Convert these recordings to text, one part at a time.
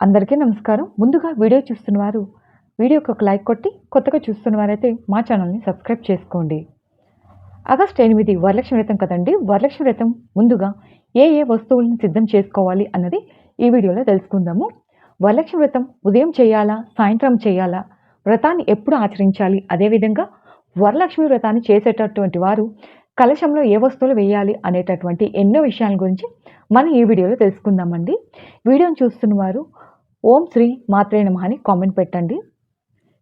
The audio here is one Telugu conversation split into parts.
అందరికీ నమస్కారం. ముందుగా వీడియో చూస్తున్న వారు వీడియోకి ఒక లైక్ కొట్టి కొత్తగా చూస్తున్న వారైతే మా ఛానల్ని సబ్స్క్రైబ్ చేసుకోండి. ఆగస్ట్ ఎనిమిది వరలక్ష్మి వ్రతం కదండి. వరలక్ష్మి వ్రతం ముందుగా ఏ ఏ వస్తువులను సిద్ధం చేసుకోవాలి అన్నది ఈ వీడియోలో తెలుసుకుందాము. వరలక్ష్మి వ్రతం ఉదయం చేయాలా సాయంత్రం చేయాలా వ్రతాన్ని ఎప్పుడు ఆచరించాలి అదేవిధంగా వరలక్ష్మి వ్రతాన్ని చేసేటటువంటి వారు కలశంలో ఏ వస్తువులు వేయాలి అనేటటువంటి ఎన్నో విషయాల గురించి మనం ఈ వీడియోలో తెలుసుకుందామండి. వీడియోని చూస్తున్న వారు ఓం శ్రీ మాత్రే నమ అని కామెంట్ పెట్టండి.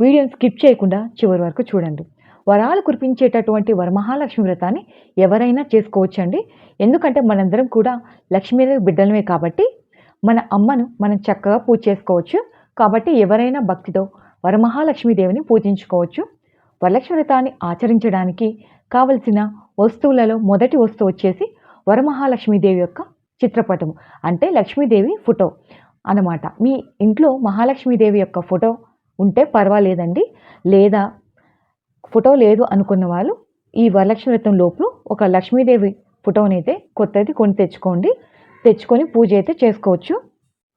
వీడియోని స్కిప్ చేయకుండా చివరి వరకు చూడండి. వరాలు కురిపించేటటువంటి వరమహాలక్ష్మి వ్రతాన్ని ఎవరైనా చేసుకోవచ్చండి. ఎందుకంటే మనందరం కూడా లక్ష్మీదేవి బిడ్డలమే కాబట్టి మన అమ్మను మనం చక్కగా పూజ చేసుకోవచ్చు. కాబట్టి ఎవరైనా భక్తితో వరమహాలక్ష్మీదేవిని పూజించుకోవచ్చు. వరలక్ష్మి వ్రతాన్ని ఆచరించడానికి కావలసిన వస్తువులలో మొదటి వస్తువు వచ్చేసి వరమహాలక్ష్మీదేవి యొక్క చిత్రపటం అంటే లక్ష్మీదేవి ఫోటో అన్నమాట. మీ ఇంట్లో మహాలక్ష్మీదేవి యొక్క ఫోటో ఉంటే పర్వాలేదండి. లేదా ఫోటో లేదు అనుకున్న వాళ్ళు ఈ వరలక్ష్మి వ్రతం లోపు ఒక లక్ష్మీదేవి ఫోటోని అయితే కొత్తది కొని తెచ్చుకోండి. తెచ్చుకొని పూజ అయితే చేసుకోవచ్చు.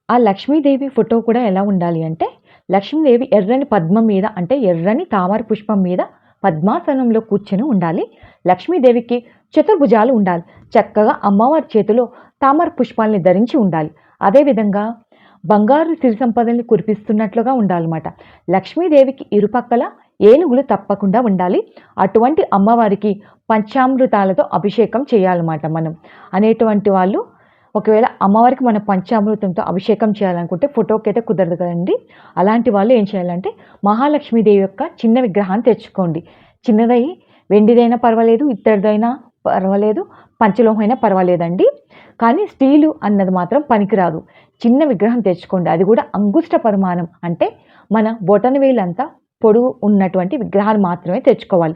ఆ లక్ష్మీదేవి ఫోటో కూడా ఎలా ఉండాలి అంటే లక్ష్మీదేవి ఎర్రని పద్మం మీద అంటే ఎర్రని తామర పుష్పం మీద పద్మాసనంలో కూర్చొని ఉండాలి. లక్ష్మీదేవికి చతుర్భుజాలు ఉండాలి. చక్కగా అమ్మవారి చేతిలో తామర పుష్పాల్ని ధరించి ఉండాలి. అదేవిధంగా బంగారు సిరి సంపదల్ని కురిపిస్తున్నట్లుగా ఉండాలన్నమాట. లక్ష్మీదేవికి ఇరుపక్కల ఏనుగులు తప్పకుండా ఉండాలి. అటువంటి అమ్మవారికి పంచామృతాలతో అభిషేకం చేయాలన్నమాట మనం. అనేటువంటి వాళ్ళు ఒకవేళ అమ్మవారికి మన పంచామృతంతో అభిషేకం చేయాలనుకుంటే ఫోటోకి అయితే కుదరదు కదండి. అలాంటి వాళ్ళు ఏం చేయాలంటే మహాలక్ష్మీదేవి యొక్క చిన్న విగ్రహాన్ని తెచ్చుకోండి. చిన్నదై వెండిదైనా పర్వాలేదు ఇత్తడిదైనా పర్వాలేదు పంచలోహమైనా పర్వాలేదండి. కానీ స్టీలు అన్నది మాత్రం పనికిరాదు. చిన్న విగ్రహం తెచ్చుకోండి. అది కూడా అంగుష్ట పరిమాణం. అంటే మన బొటన వేలంతా పొడుగు ఉన్నటువంటి విగ్రహాలు మాత్రమే తెచ్చుకోవాలి.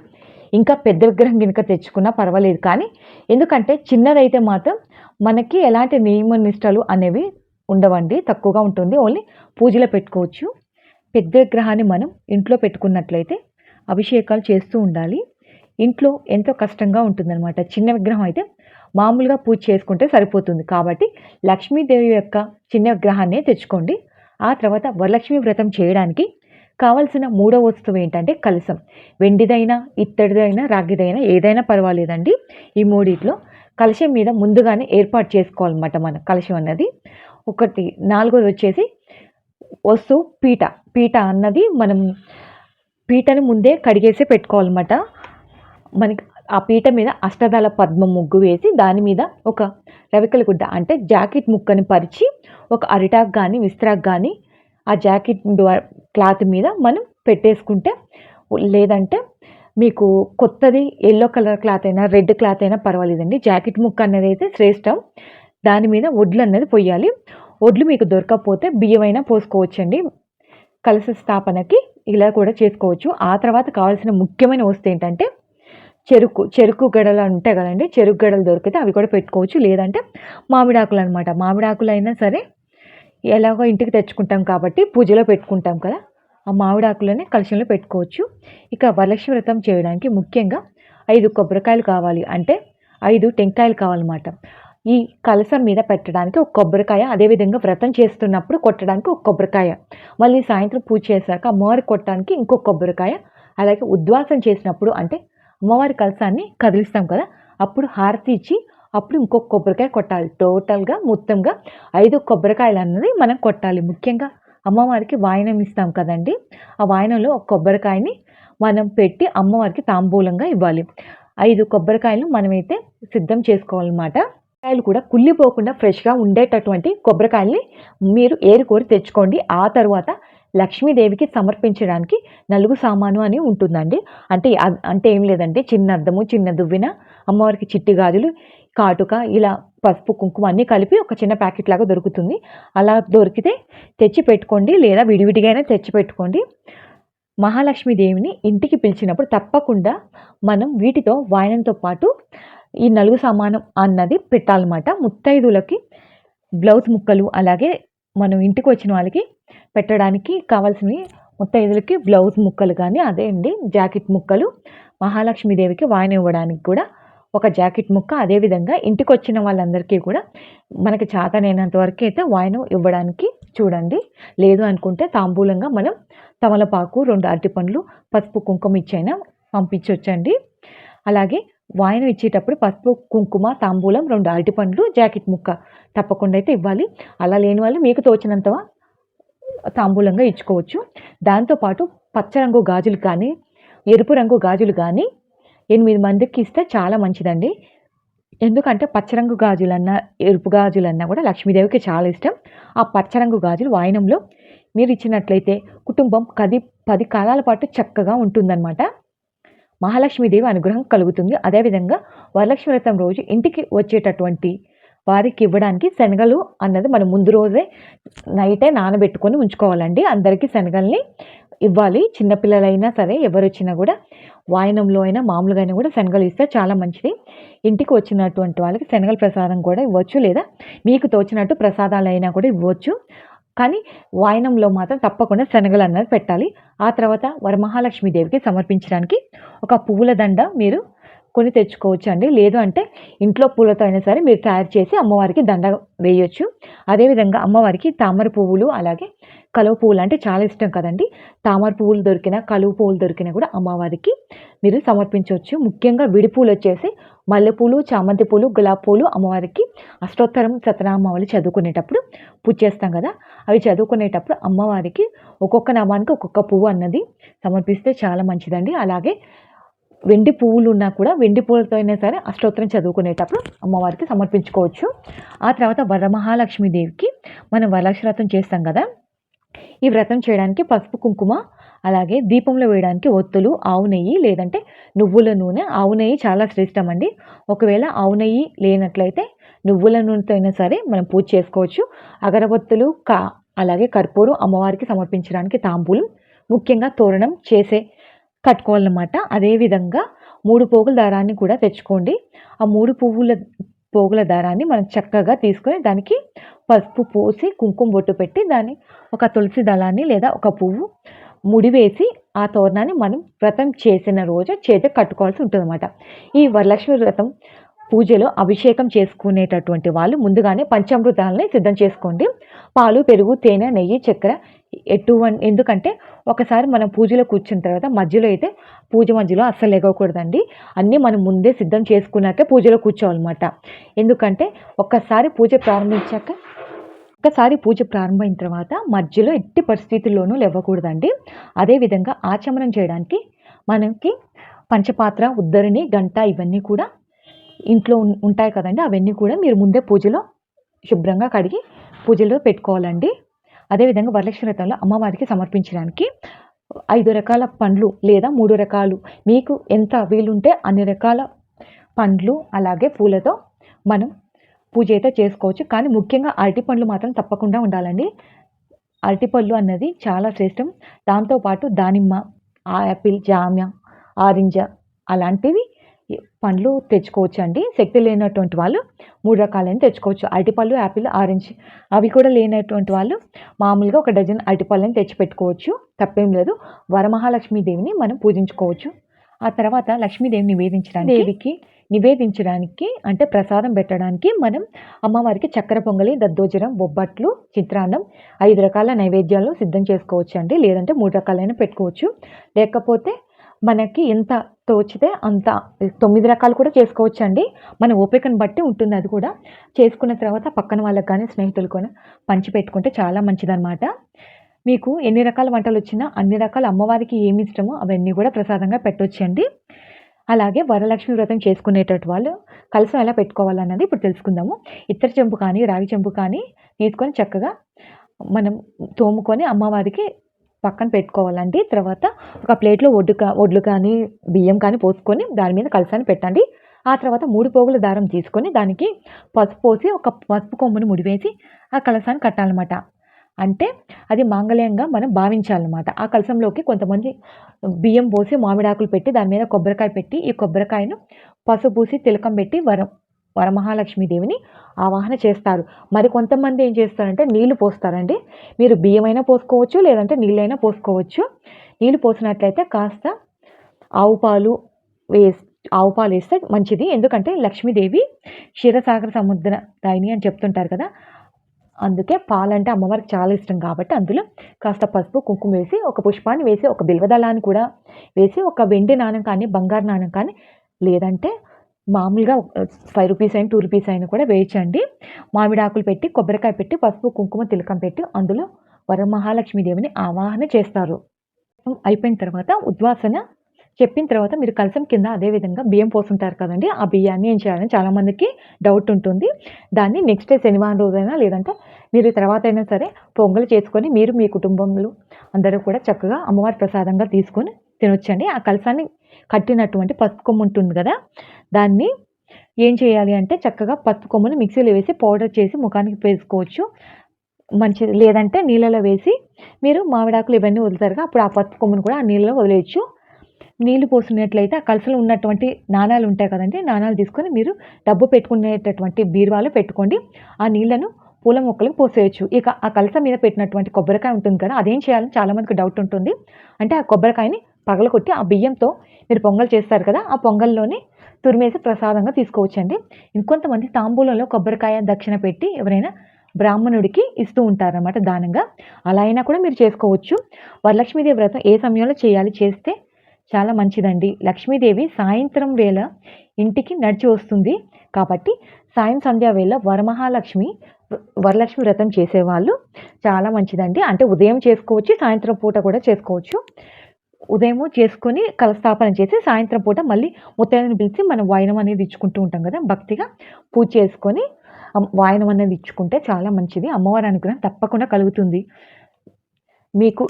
ఇంకా పెద్ద విగ్రహం కనుక తెచ్చుకున్నా పర్వాలేదు కానీ ఎందుకంటే చిన్నదైతే మాత్రం మనకి ఎలాంటి నియమ నిష్టలు అనేవి ఉండవండి తక్కువగా ఉంటుంది. ఓన్లీ పూజలో పెట్టుకోవచ్చు. పెద్ద విగ్రహాన్ని మనం ఇంట్లో పెట్టుకున్నట్లయితే అభిషేకాలు చేస్తూ ఉండాలి. ఇంట్లో ఎంతో కష్టంగా ఉంటుందన్నమాట. చిన్న విగ్రహం అయితే మామూలుగా పూజ చేసుకుంటే సరిపోతుంది. కాబట్టి లక్ష్మీదేవి యొక్క చిన్న విగ్రహాన్నే తెచ్చుకోండి. ఆ తర్వాత వరలక్ష్మి వ్రతం చేయడానికి కావలసిన మూడో వస్తువు ఏంటంటే కలసం. వెండిదైనా ఇత్తడిదైనా రాగిదైనా ఏదైనా పర్వాలేదండి. ఈ మూడిట్లో కలశం మీద ముందుగానే ఏర్పాటు చేసుకోవాలన్నమాట మన కలశం అన్నది. ఒకటి. నాలుగోది వచ్చేసి వస్తువు పీట. పీట అన్నది మనం పీటను ముందే కడిగేసి పెట్టుకోవాలన్నమాట. మనకి ఆ పీట మీద అష్టదళ పద్మ ముగ్గు వేసి దాని మీద ఒక రవికల గుడ్డ అంటే జాకెట్ ముక్కని పరిచి ఒక అరిటాక్ కానీ విస్త్రాక్ కానీ ఆ జాకెట్ క్లాత్ మీద మనం పెట్టేసుకుంటే లేదంటే మీకు కొత్తది ఎల్లో కలర్ క్లాత్ అయినా రెడ్ క్లాత్ అయినా పర్వాలేదండి. జాకెట్ ముక్క అనేది అయితే శ్రేష్టం. దాని మీద వడ్లు అన్నది పొయ్యాలి. వడ్లు మీకు దొరకకపోతే బియ్యమైనా పోసుకోవచ్చండి. కలస స్థాపనకి ఇలా కూడా చేసుకోవచ్చు. ఆ తర్వాత కావాల్సిన ముఖ్యమైన వస్తువు ఏంటంటే చెరుకు చెరుకు గడలు ఉంటాయి కదండి. చెరుకు గడలు దొరికితే అవి కూడా పెట్టుకోవచ్చు. లేదంటే మామిడాకులు అనమాట మామిడాకులు అయినా సరే ఎలాగో ఇంటికి తెచ్చుకుంటాం కాబట్టి పూజలో పెట్టుకుంటాం కదా. ఆ మామిడాకులనే కలశంలో పెట్టుకోవచ్చు. ఇక వరలక్ష్మి వ్రతం చేయడానికి ముఖ్యంగా ఐదు కొబ్బరికాయలు కావాలి. అంటే ఐదు టెంకాయలు కావాలన్నమాట. ఈ కలసం మీద పెట్టడానికి ఒక కొబ్బరికాయ అదేవిధంగా వ్రతం చేస్తున్నప్పుడు కొట్టడానికి ఒక కొబ్బరికాయ. మళ్ళీ సాయంత్రం పూజ చేశాక అమ్మవారి కొట్టడానికి ఇంకొక కొబ్బరికాయ. అలాగే ఉద్వాసం చేసినప్పుడు అంటే అమ్మవారి కలసాన్ని కదిలిస్తాం కదా అప్పుడు హారతి ఇచ్చి అప్పుడు ఇంకొక కొబ్బరికాయ కొట్టాలి. టోటల్గా మొత్తంగా ఐదు కొబ్బరికాయలు అన్నది మనం కొట్టాలి. ముఖ్యంగా అమ్మవారికి వాయనం ఇస్తాం కదండి. ఆ వాయనంలో ఒక కొబ్బరికాయని మనం పెట్టి అమ్మవారికి తాంబూలంగా ఇవ్వాలి. ఐదు కొబ్బరికాయలు మనమైతే సిద్ధం చేసుకోవాలన్నమాట. కాయలు కూడా కుళ్ళిపోకుండా ఫ్రెష్గా ఉండేటటువంటి కొబ్బరికాయల్ని మీరు ఏరుకోరి తెచ్చుకోండి. ఆ తర్వాత లక్ష్మీదేవికి సమర్పించడానికి నలుగు సామాను అని ఉంటుందండి. అంటే అంటే ఏం లేదండి. చిన్న అద్దము చిన్న దువ్విన అమ్మవారికి చిట్టి గాజులు కాటుక ఇలా పసుపు కుంకుమ అన్నీ కలిపి ఒక చిన్న ప్యాకెట్ లాగా దొరుకుతుంది. అలా దొరికితే తెచ్చి పెట్టుకోండి లేదా విడివిడిగైనా తెచ్చి పెట్టుకోండి మహాలక్ష్మీదేవిని ఇంటికి పిలిచినప్పుడు తప్పకుండా మనం వీటితో వాయనంతో పాటు ఈ నలుగు సమానం అన్నది పెట్టాలన్నమాట. ముత్తైదులకి బ్లౌజ్ ముక్కలు అలాగే మనం ఇంటికి వచ్చిన వాళ్ళకి పెట్టడానికి కావాల్సినవి ముత్తైదులకి బ్లౌజ్ ముక్కలు కానీ అదే అండి జాకెట్ ముక్కలు మహాలక్ష్మీదేవికి వాయన ఇవ్వడానికి కూడా ఒక జాకెట్ ముక్క అదేవిధంగా ఇంటికి వచ్చిన వాళ్ళందరికీ కూడా మనకి చేతనైనంత వరకు అయితే వాయినం ఇవ్వడానికి చూడండి. లేదు అనుకుంటే తాంబూలంగా మనం తమలపాకు రెండు అరటిపండ్లు పసుపు కుంకుమ ఇచ్చైనా పంపించవచ్చండి అలాగే వాయినం ఇచ్చేటప్పుడు పసుపు కుంకుమ తాంబూలం రెండు అరటిపండ్లు జాకెట్ ముక్క తప్పకుండా అయితే ఇవ్వాలి. అలా లేని వాళ్ళు మీకు తోచినంత తాంబూలంగా ఇచ్చుకోవచ్చు. దాంతోపాటు పచ్చ రంగు గాజులు కానీ ఎరుపు రంగు గాజులు కానీ ఎనిమిది మందికి ఇస్తే చాలా మంచిదండి. ఎందుకంటే పచ్చరంగు గాజులన్నా ఎరుపు గాజులన్నా కూడా లక్ష్మీదేవికి చాలా ఇష్టం. ఆ పచ్చరంగు గాజులు వాయనంలో మీరు ఇచ్చినట్లయితే కుటుంబం పది పది కాలాల పాటు చక్కగా ఉంటుందన్నమాట. మహాలక్ష్మీదేవి అనుగ్రహం కలుగుతుంది. అదేవిధంగా వరలక్ష్మి వ్రతం రోజు ఇంటికి వచ్చేటటువంటి వారికి ఇవ్వడానికి శనగలు అన్నది మనం ముందు రోజే నైటే నానబెట్టుకొని ఉంచుకోవాలండి. అందరికీ శనగల్ని ఇవ్వాలి. చిన్నపిల్లలైనా సరే ఎవరు వచ్చినా కూడా వాయనంలో అయినా మామూలుగా అయినా కూడా శనగలు ఇస్తే చాలా మంచిది. ఇంటికి వచ్చినటువంటి వాళ్ళకి శనగల ప్రసాదం కూడా ఇవ్వచ్చు లేదా మీకు తోచినట్టు ప్రసాదాలు అయినా కూడా ఇవ్వచ్చు. కానీ వాయనంలో మాత్రం తప్పకుండా శనగలు అన్నది పెట్టాలి. ఆ తర్వాత వరమహాలక్ష్మీదేవికి సమర్పించడానికి ఒక పువ్వుల దండ మీరు కొని తెచ్చుకోవచ్చు అండి లేదు అంటే ఇంట్లో పూలతో అయినా సరే మీరు తయారు చేసి అమ్మవారికి దండ వేయొచ్చు. అదేవిధంగా అమ్మవారికి తామర పువ్వులు అలాగే కలువ పువ్వులు అంటే చాలా ఇష్టం కదండి. తామర పువ్వులు దొరికినా కలువ పువ్వులు దొరికినా కూడా అమ్మవారికి మీరు సమర్పించవచ్చు. ముఖ్యంగా విడి పూలు వచ్చేసి మల్లెపూలు చామంతి పూలు గులాబీ పూలు అమ్మవారికి అష్టోత్తరం సతనామావళి చదువుకునేటప్పుడు పూజ చేస్తాం కదా. అవి చదువుకునేటప్పుడు అమ్మవారికి ఒక్కొక్క నామానికి ఒక్కొక్క పువ్వు అన్నది సమర్పిస్తే చాలా మంచిదండి. అలాగే వెండి పువ్వులు ఉన్నా కూడా వెండి పువ్వులతో అయినా సరే అష్టోత్తరం చదువుకునేటప్పుడు అమ్మవారికి సమర్పించుకోవచ్చు. ఆ తర్వాత వరమహాలక్ష్మీదేవికి మనం వరలక్ష్మి చేస్తాం కదా. ఈ వ్రతం చేయడానికి పసుపు కుంకుమ అలాగే దీపంలో వేయడానికి ఒత్తులు ఆవు నెయ్యి లేదంటే నువ్వుల నూనె. ఆవు నెయ్యి చాలా శ్రేష్టం అండి. ఒకవేళ ఆవు నెయ్యి లేనట్లయితే నువ్వుల నూనెతో అయినా సరే మనం పూజ చేసుకోవచ్చు. అగరబత్తులు కా అలాగే కర్పూరం అమ్మవారికి సమర్పించడానికి తాంబూలం ముఖ్యంగా తోరణం చేసే కట్టుకోవాలన్నమాట. అదేవిధంగా మూడు పోగుల దారాన్ని కూడా తెచ్చుకోండి. ఆ మూడు పువ్వుల పోగుల దారాన్ని మనం చక్కగా తీసుకొని దానికి పసుపు పోసి కుంకుమ బొట్టు పెట్టి దాన్ని ఒక తులసి దళాన్ని లేదా ఒక పువ్వు ముడివేసి ఆ తోరణాన్ని మనం వ్రతం చేసిన రోజు చేతికి కట్టుకోవాల్సి ఉంటుందన్నమాట. ఈ వరలక్ష్మి వ్రతం పూజలో అభిషేకం చేసుకునేటటువంటి వాళ్ళు ముందుగానే పంచామృతాలని సిద్ధం చేసుకోండి. పాలు పెరుగు తేనె నెయ్యి చక్కెర ఎటువంటి ఎందుకంటే ఒకసారి మనం పూజలో కూర్చున్న తర్వాత మధ్యలో అయితే పూజ మధ్యలో అస్సలు ఎగవకూడదండి అన్నీ మనం ముందే సిద్ధం చేసుకున్నాకే పూజలో కూర్చోవాలన్నమాట. ఎందుకంటే ఒక్కసారి పూజ ప్రారంభించాక ఒక్కసారి పూజ ప్రారంభమైన తర్వాత మధ్యలో ఎట్టి పరిస్థితుల్లోనూ లేవకూడదండి. అదేవిధంగా ఆచమనం చేయడానికి మనకి పంచపాత్ర ఉద్దరిని గంట ఇవన్నీ కూడా ఇంట్లో ఉంటాయి కదండి. అవన్నీ కూడా మీరు ముందే పూజలో శుభ్రంగా కడిగి పూజలో పెట్టుకోవాలండి. అదేవిధంగా వరలక్ష్మి అమ్మవారికి సమర్పించడానికి ఐదు రకాల పండ్లు లేదా మూడు రకాలు మీకు ఎంత వీలుంటే అన్ని రకాల పండ్లు అలాగే పూలతో మనం పూజ అయితే చేసుకోవచ్చు. కానీ ముఖ్యంగా అరటి పండ్లు మాత్రం తప్పకుండా ఉండాలండి. అరటిపళ్ళు అన్నది చాలా శ్రేష్టం. దాంతోపాటు దానిమ్మ యాపిల్ జామ ఆరెంజ్ అలాంటివి పండ్లు తెచ్చుకోవచ్చు అండి శక్తి లేనటువంటి వాళ్ళు మూడు రకాలైన తెచ్చుకోవచ్చు. అరటిపళ్ళు యాపిల్ ఆరెంజ్ అవి కూడా లేనటువంటి వాళ్ళు మామూలుగా ఒక డజన్ అరటిపళ్ళని తెచ్చి పెట్టుకోవచ్చు తప్పేం లేదు. వరమహాలక్ష్మీదేవిని మనం పూజించుకోవచ్చు. ఆ తర్వాత లక్ష్మీదేవిని నివేదించడానికి దేవికి నివేదించడానికి అంటే ప్రసాదం పెట్టడానికి మనం అమ్మవారికి చక్కెర పొంగలి దద్దోజనం బొబ్బట్లు చిత్రాన్నం ఐదు రకాల నైవేద్యాలు సిద్ధం చేసుకోవచ్చు అండి లేదంటే మూడు రకాలైన పెట్టుకోవచ్చు. లేకపోతే మనకి ఎంత తోచితే అంత తొమ్మిది రకాలు కూడా చేసుకోవచ్చు అండి మన ఓపికను బట్టి ఉంటుంది అది కూడా. చేసుకున్న తర్వాత పక్కన వాళ్ళకి కానీ స్నేహితులు కూడా పంచి పెట్టుకుంటే చాలా మంచిదన్నమాట. మీకు ఎన్ని రకాల వంటలు వచ్చినా అన్ని రకాల అమ్మవారికి ఏమి ఇష్టమో అవన్నీ కూడా ప్రసాదంగా పెట్టొచ్చండి. అలాగే వరలక్ష్మి వ్రతం చేసుకునేటటువంటి వాళ్ళు కలసం ఎలా పెట్టుకోవాలన్నది ఇప్పుడు తెలుసుకుందాము. ఇత్తడి చెంబు కానీ రాగి చెంబు కానీ తీసుకొని చక్కగా మనం తోముకొని అమ్మవారికి పక్కన పెట్టుకోవాలండి. తర్వాత ఒక ప్లేట్లో ఒడ్డు కా ఒడ్లు కానీ బియ్యం కానీ పోసుకొని దాని మీద కలసాన్ని పెట్టండి. ఆ తర్వాత మూడు పోగుల దారం తీసుకొని దానికి పసుపు పోసి ఒక పసుపు కొమ్మును ముడివేసి ఆ కలసాన్ని కట్టాలన్నమాట. అంటే అది మాంగళ్యంగా మనం భావించాలన్నమాట. ఆ కలసంలోకి కొంతమంది బియ్యం పోసి మామిడాకులు పెట్టి దాని మీద కొబ్బరికాయ పెట్టి ఈ కొబ్బరికాయను పసుపు పూసి తిలకం పెట్టి వరం వరమహాలక్ష్మీదేవిని ఆవాహన చేస్తారు. మరి కొంతమంది ఏం చేస్తారంటే నీళ్ళు పోస్తారండి. మీరు బియ్యమైనా పోసుకోవచ్చు లేదంటే నీళ్ళైనా పోసుకోవచ్చు. నీళ్ళు పోసినట్లయితే కాస్త ఆవు పాలు వేసి ఆవు పాలు వేస్తే మంచిది. ఎందుకంటే లక్ష్మీదేవి క్షీరసాగర సముద్ర దాయిని అని చెప్తుంటారు కదా అందుకే పాలంటే అమ్మవారికి చాలా ఇష్టం కాబట్టి అందులో కాస్త పసుపు కుంకుమ వేసి ఒక పుష్పాన్ని వేసి ఒక బిల్వదళాన్ని కూడా వేసి ఒక వెండి నాణం కానీ బంగారు నాణం కానీ లేదంటే మామూలుగా ఫైవ్ రూపీస్ అయిన టూ రూపీస్ అయినా కూడా వేయించండి మామిడి ఆకులు పెట్టి కొబ్బరికాయ పెట్టి పసుపు కుంకుమ తిలకం పెట్టి అందులో వరమహాలక్ష్మీదేవిని ఆవాహన చేస్తారు. అయిపోయిన తర్వాత ఉద్వాసన చెప్పిన తర్వాత మీరు కలసం కింద అదే విధంగా బియ్యం పోసుంటారు కదండి. ఆ బియ్యాన్ని ఏం చేయాలని చాలామందికి డౌట్ ఉంటుంది. దాన్ని నెక్స్ట్ డే శనివారం రోజైనా లేదంటే మీరు తర్వాత అయినా సరే పొంగల్ చేసుకొని మీరు మీ కుటుంబంలో అందరూ కూడా చక్కగా అమ్మవారి ప్రసాదంగా తీసుకొని తినొచ్చండి. ఆ కలసాన్ని కట్టినటువంటి పసుపు కొమ్ము ఉంటుంది కదా దాన్ని ఏం చేయాలి అంటే చక్కగా పసుపు కొమ్ముని మిక్సీలో వేసి పౌడర్ చేసి ముఖానికి వేసుకోవచ్చు. మంచిది లేదంటే నీళ్ళలో వేసి మీరు మామిడాకులు ఇవన్నీ వదులుతారుగా అప్పుడు ఆ పసుపు కొమ్మును కూడా ఆ నీళ్ళలో వదిలేయచ్చు. నీళ్ళు పోసినట్లయితే ఆ కలసలో ఉన్నటువంటి నాణాలు ఉంటాయి కదండి నాణాలు తీసుకొని మీరు డబ్బు పెట్టుకునేటటువంటి బీరువాలో పెట్టుకోండి. ఆ నీళ్ళను పూల మొక్కలకు పోసేయచ్చు. ఇక ఆ కలస మీద పెట్టినటువంటి కొబ్బరికాయ ఉంటుంది కదా అదేం చేయాలని చాలామందికి డౌట్ ఉంటుంది. అంటే ఆ కొబ్బరికాయని పగలగొట్టి ఆ బియ్యంతో మీరు పొంగల్ చేస్తారు కదా ఆ పొంగల్లోనే తురిమేసి ప్రసాదంగా తీసుకోవచ్చండి. ఇంకొంతమంది తాంబూలంలో కొబ్బరికాయ దక్షిణ పెట్టి ఎవరైనా బ్రాహ్మణుడికి ఇస్తూ ఉంటారనమాట దానంగా. అలా అయినా కూడా మీరు చేసుకోవచ్చు. వరలక్ష్మీదేవి వ్రతం ఏ సమయంలో చేయాలి? చేస్తే చాలా మంచిదండి. లక్ష్మీదేవి సాయంత్రం వేళ ఇంటికి నడిచి వస్తుంది. కాబట్టి సాయం సంధ్యా వేళ వరమహాలక్ష్మి వరలక్ష్మి వ్రతం చేసేవాళ్ళు చాలా మంచిదండి. అంటే ఉదయం చేసుకోవచ్చు సాయంత్రం పూట కూడా చేసుకోవచ్చు. ఉదయం చేసుకొని కలస్థాపన చేసి సాయంత్రం పూట మళ్ళీ ముత్తైదుని పిలిచి మనం వాయనం అనేది ఇచ్చుకుంటూ ఉంటాం కదా భక్తిగా. పూజ చేసుకొని వాయనం అనేది ఇచ్చుకుంటే చాలా మంచిది. అమ్మవారి అనుగ్రహం తప్పకుండా కలుగుతుంది. మీకు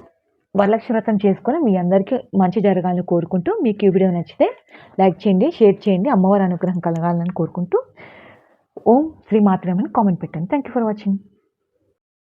వరలక్ష్మి వ్రతం చేసుకొని మీ అందరికీ మంచి జరగాలని కోరుకుంటూ మీకు ఈ వీడియో నచ్చితే లైక్ చేయండి షేర్ చేయండి అమ్మవారి అనుగ్రహం కలగాలని కోరుకుంటూ. ఓం శ్రీ మాత్రమని కామెంట్ పెట్టండి. Thank you for watching